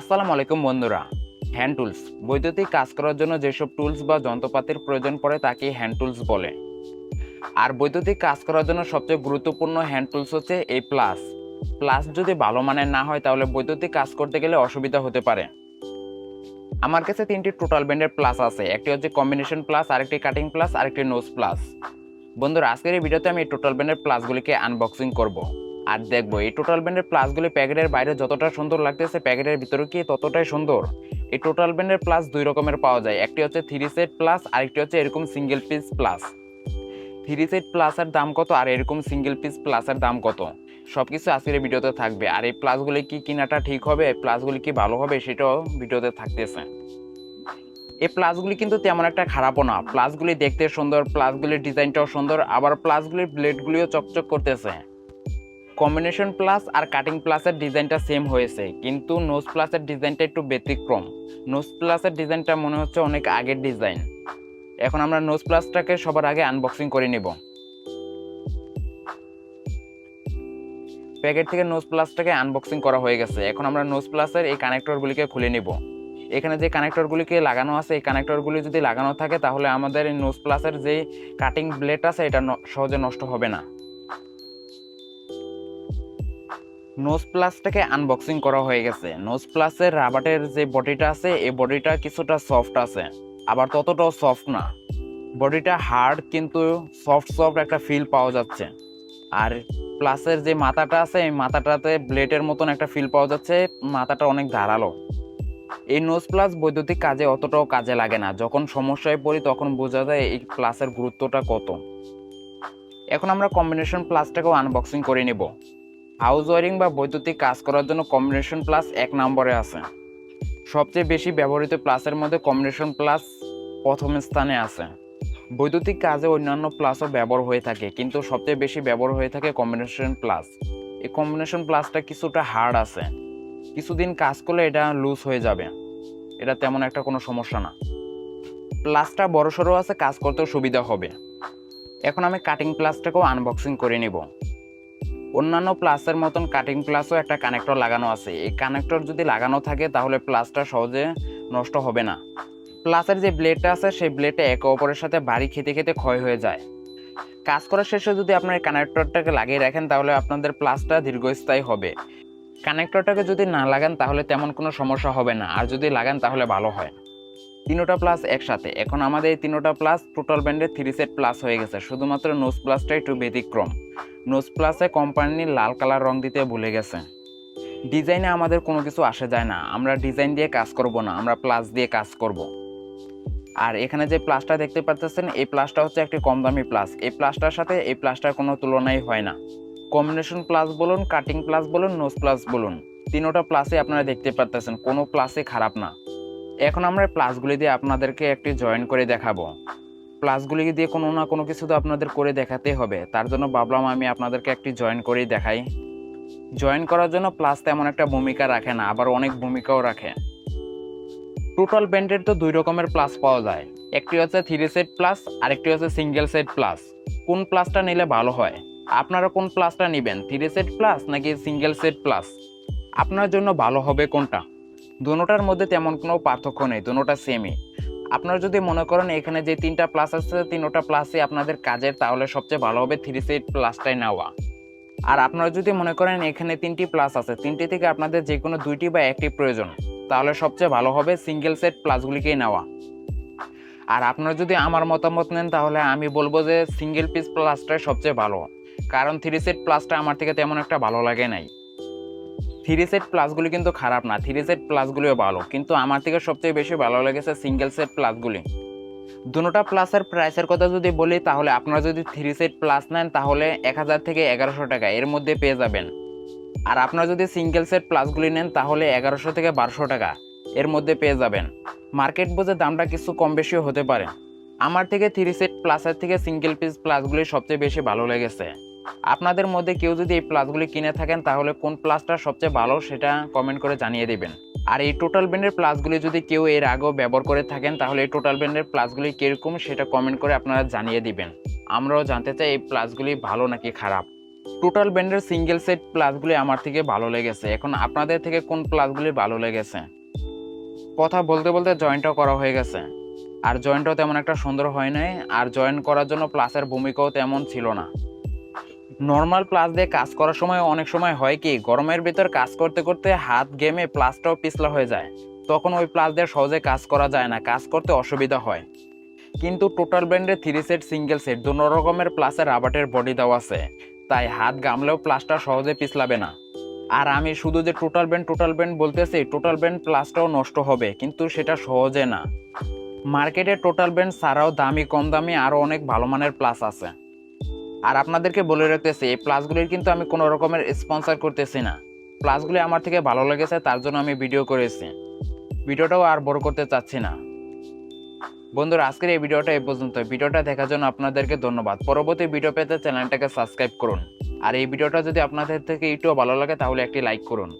আসসালামু আলাইকুম বন্ধুরা। হ্যান্ড টুলস বৈদ্যুতিক কাজ করার জন্য যেসব টুলস বা যন্ত্রপাতির প্রয়োজন পড়ে তাকে হ্যান্ড টুলস বলে। আর বৈদ্যুতিক কাজ করার জন্য সবচেয়ে গুরুত্বপূর্ণ হ্যান্ড টুলস হচ্ছে এই প্লাস প্লাস যদি ভালো মানের না হয় তাহলে বৈদ্যুতিক কাজ করতে গেলে অসুবিধা হতে পারে। আমার কাছে তিনটি টোটাল ব্যান্ডের প্লাস আছে। একটি হচ্ছে কম্বিনেশন প্লাস আরেকটি কাটিং প্লাস আরেকটি নোজ প্লাস বন্ধুরা, আজকের এই ভিডিওতে আমি এই টোটাল ব্যান্ডের প্লাসগুলিকে আনবক্সিং করব। আর দেখব, এই টোটাল ব্যান্ডের প্লাসগুলি প্যাকেটের বাইরে যতটা সুন্দর লাগতেছে প্যাকেটের ভিতরে কি ততটাই সুন্দর? এই টোটাল ব্যান্ডের প্লাস দুই রকমের পাওয়া যায়। একটি হচ্ছে থ্রি সেট প্লাস আরেকটি হচ্ছে এরকম single piece pliers three set প্লাসের দাম কত আর এরকম সিঙ্গেল পিস প্লাসের দাম কত? সব কিছু আজকের ভিডিওতে থাকবে। আর এই প্লাসগুলি কি কিনাটা ঠিক হবে প্লাসগুলি কি ভালো হবে সেটাও ভিডিওতে থাকতেছে। এই প্লাসগুলি কিন্তু তেমন একটা খারাপও না। প্লাসগুলি দেখতে সুন্দর প্লাসগুলির ডিজাইনটাও সুন্দর, আবার প্লাসগুলির ব্লেডগুলিও চকচক করতেছে। কম্বিনেশন প্লাস আর কাটিং প্লাসের ডিজাইনটা সেম হয়েছে, কিন্তু নোজ প্লাসের ডিজাইনটা একটু ব্যতিক্রম। নোজ প্লাসের ডিজাইনটা মনে হচ্ছে অনেক আগের ডিজাইন এখন আমরা নোজ প্লাসটাকে সবার আগে আনবক্সিং করে নিব। প্যাকেট থেকে নোজ প্লাসটাকে আনবক্সিং করা হয়ে গেছে। এখন আমরা নোজ প্লাসের এই কানেক্টরগুলিকে খুলে নিব। এখানে যে কানেক্টরগুলিকে লাগানো আছে, এই কানেক্টরগুলি যদি লাগানো থাকে, তাহলে আমাদের এই নোজ প্লাসের যে কাটিং ব্লেড আছে, এটা সহজে নষ্ট হবে না। নোজ প্লাসটাকে আনবক্সিং করা হয়ে গেছে। নোজ প্লাসের রাবারের যে বডিটা আছে, এই বডিটা কিছুটা সফট আছে। আবার ততটাও সফট না। বডিটা হার্ড কিন্তু সফট সফট একটা ফিল পাওয়া যাচ্ছে। আর প্লাসের যে মাথাটা আছে, এই মাথাটাতে ব্লেডের মতন একটা ফিল পাওয়া যাচ্ছে। মাথাটা অনেক ধারালো। এই নোজ প্লাস বৈদ্যুতিক কাজে অতটাও কাজে লাগে না। যখন সমস্যায় পড়ি, তখন বোঝা যায় এই প্লাসের গুরুত্বটা কত। এখন আমরা কম্বিনেশন প্লাসটাকেও আনবক্সিং করে নিব। হাউস ওয়ারিং বা বৈদ্যুতিক কাজ করার জন্য কম্বিনেশন প্লাস এক নম্বরে আছে। সবচেয়ে বেশি ব্যবহৃত প্লাসের মধ্যে কম্বিনেশন প্লাস প্রথম স্থানে আছে। বৈদ্যুতিক কাজে অন্যান্য প্লাসও ব্যবহার হয়ে থাকে, কিন্তু সবচেয়ে বেশি ব্যবহার হয়ে থাকে কম্বিনেশন প্লাস এই কম্বিনেশন প্লাসটা কিছুটা হার্ড আছে। কিছুদিন কাজ করলে এটা লুজ হয়ে যাবে। এটা তেমন একটা কোনো সমস্যা না। প্লাসটা বড়সড়ও আছে, কাজ করতেও সুবিধা হবে। এখন আমি কাটিং প্লাসটাকেও আনবক্সিং করে নিব। অন্যান্য প্লাসের মতন কাটিং প্লাসও একটা কানেক্টর লাগানো আছে। এই কানেক্টর যদি লাগানো থাকে, তাহলে প্লাসটা সহজে নষ্ট হবে না। প্লাসের যে ব্লেডটা আছে, সেই ব্লেডটা একে অপরের সাথে বাড়ি খেতে খেতে ক্ষয় হয়ে যায়। কাজ করার শেষে যদি আপনার কানেক্টরটাকে লাগিয়ে রাখেন, তাহলে আপনাদের প্লাসটা দীর্ঘস্থায়ী হবে। কানেক্টরটাকে যদি না লাগান, তাহলে তেমন কোনো সমস্যা হবে না। আর যদি লাগান, তাহলে ভালো হয়। তিনোটা প্লাস একসাথে। এখন আমাদের এই তিনোটা প্লাস টোটাল ব্যান্ডের থ্রি সেট প্লাস হয়ে গেছে। শুধুমাত্র নোজ প্লাসটা একটু ব্যতিক্রম। নোজ প্লাসে কোম্পানির লাল কালার রং দিতে ভুলে গেছে। ডিজাইনে আমাদের কোনো কিছু আসে যায় না। আমরা ডিজাইন দিয়ে কাজ করব না, আমরা প্লাস দিয়ে কাজ করব। আর এখানে যে প্লাসটা দেখতে পাচ্ছেন, এই প্লাসটা হচ্ছে একটি কম দামি প্লাস। এই প্লাসটার সাথে এই প্লাসটার কোনো তুলনাই হয় না। কম্বিনেশন প্লাস বলুন, কাটিং প্লাস বলুন নোজ প্লাস বলুন, তিনোটা প্লাসে আপনারা দেখতে পাচ্ছেন। কোনো প্লাসে খারাপ না। এখন আমরা প্লাসগুলি দিয়ে আপনাদেরকে একটি জয়েন করে দেখাবো। প্লাসগুলি দিয়ে কোনো না কোনো কিছু তো আপনাদের করে দেখাতে হবে। তার জন্য ভাবলাম আমি আপনাদেরকে একটি জয়েন করেই দেখাই। জয়েন করার জন্য প্লাস তেমন একটা ভূমিকা রাখে না, আবার অনেক ভূমিকাও রাখে। টোটাল ব্যান্ডের তো দুই রকমের প্লাস পাওয়া যায়। একটি হচ্ছে থ্রি সেট প্লাস আরেকটি হচ্ছে সিঙ্গেল সেট প্লাস কোন প্লাসটা নিলে ভালো হয়? আপনারা কোন প্লাসটা নেবেন থ্রি সেট প্লাস নাকি সিঙ্গেল সেট প্লাস আপনার জন্য ভালো হবে কোনটা? দুটোটার মধ্যে তেমন কোনো পার্থক্য নেই, দুটোটা সেমই আপনারা যদি মনে করেন এখানে যে তিনটা প্লাস আছে, তিনোটা প্লাসই আপনাদের কাজের, তাহলে সবচেয়ে ভালো হবে থ্রি সেট প্লাসটাই নেওয়া। আর আপনারা যদি মনে করেন এখানে তিনটি প্লাস আছে, তিনটি থেকে আপনাদের যে কোনো দুইটি বা একটি প্রয়োজন, তাহলে সবচেয়ে ভালো হবে সিঙ্গেল সেট প্লাসগুলিকেই নেওয়া। আর আপনারা যদি আমার মতামত নেন, তাহলে আমি বলব যে সিঙ্গেল পিস প্লাসটাই সবচেয়ে ভালো। কারণ থ্রি সেট প্লাসটা আমার থেকে তেমন একটা ভালো লাগে নাই। থ্রি সেট প্লাসগুলি কিন্তু খারাপ না থ্রি সেট প্লাসগুলিও ভালো। কিন্তু আমার থেকে সবচেয়ে বেশি ভালো লেগেছে সিঙ্গেল সেট প্লাসগুলি দুটোটা প্লাসের প্রাইসের কথা যদি বলি, তাহলে আপনারা যদি থ্রি সেট প্লাস নেন, তাহলে এক হাজার থেকে এগারোশো টাকা এর মধ্যে পেয়ে যাবেন। আর আপনারা যদি সিঙ্গেল সেট প্লাসগুলি নেন, তাহলে এগারোশো থেকে বারোশো টাকা এর মধ্যে পেয়ে যাবেন। মার্কেট বুঝে দামটা কিছু কম বেশিও হতে পারে। আমার থেকে থ্রি সেট প্লাসের থেকে সিঙ্গেল পিস প্লাসগুলি সবচেয়ে বেশি ভালো লেগেছে। আপনাদের মধ্যে কেউ যদি এই প্লাসগুলি কিনে থাকেন, তাহলে কোন প্লাসটা সবচেয়ে ভালো সেটা কমেন্ট করে জানিয়ে দিবেন। আর এই টোটাল ব্যান্ডের প্লাসগুলি যদি কেউ এর আগেও ব্যবহার করে থাকেন, তাহলে এই টোটাল ব্যান্ডের প্লাসগুলি কীরকম সেটা কমেন্ট করে আপনারা জানিয়ে দিবেন। আমরাও জানতে চাই এই প্লাসগুলি ভালো নাকি খারাপ। টোটাল ব্যান্ডের সিঙ্গেল সেট প্লাসগুলি আমার থেকে ভালো লেগেছে। এখন আপনাদের থেকে কোন প্লাসগুলি ভালো লেগেছে? কথা বলতে বলতে জয়েন্টও করা হয়ে গেছে। আর জয়েন্টও তেমন একটা সুন্দর হয় নাই। আর জয়েন করার জন্য প্লাসের ভূমিকাও তেমন ছিল না। নর্মাল প্লাস দিয়ে কাজ করার সময় অনেক সময় হয় কি, গরমের ভিতর কাজ করতে করতে হাত গেমে প্লাসটাও পিছলা হয়ে যায়। তখন ওই প্লাস দিয়ে সহজে কাজ করা যায় না, কাজ করতে অসুবিধা হয়। কিন্তু টোটাল ব্র্যান্ডের থ্রি সেট সিঙ্গেল সেট দু রকমের প্লাসের রাবাটের বডি দেওয়া আছে। তাই হাত গামলেও প্লাসটা সহজে পিছলাবে না। আর আমি শুধু যে টোটাল ব্যান্ড টোটাল ব্যান্ড বলতেছি টোটাল ব্যান্ড প্লাসটাও নষ্ট হবে, কিন্তু সেটা সহজে না। মার্কেটে টোটাল ব্যান্ড ছাড়াও দামি, কম দামি আরও অনেক ভালো মানের প্লাস আছে। আর আপনাদেরকে বলে রাখতেছি, এই প্লাসগুলির কিন্তু আমি কোনো রকমের স্পন্সর করতেছি না। প্লাসগুলি আমার থেকে ভালো লেগেছে, তার জন্য আমি ভিডিও করেছি। ভিডিওটাও আর বড় করতে চাচ্ছি না। বন্ধুরা, আজকের এই ভিডিওটা এই পর্যন্ত। ভিডিওটা দেখার জন্য আপনাদেরকে ধন্যবাদ। পরবর্তী ভিডিও পেতে চ্যানেলটাকে সাবস্ক্রাইব করুন। আর এই ভিডিওটা যদি আপনাদের থেকে একটু ভালো লাগে, তাহলে একটি লাইক করুন।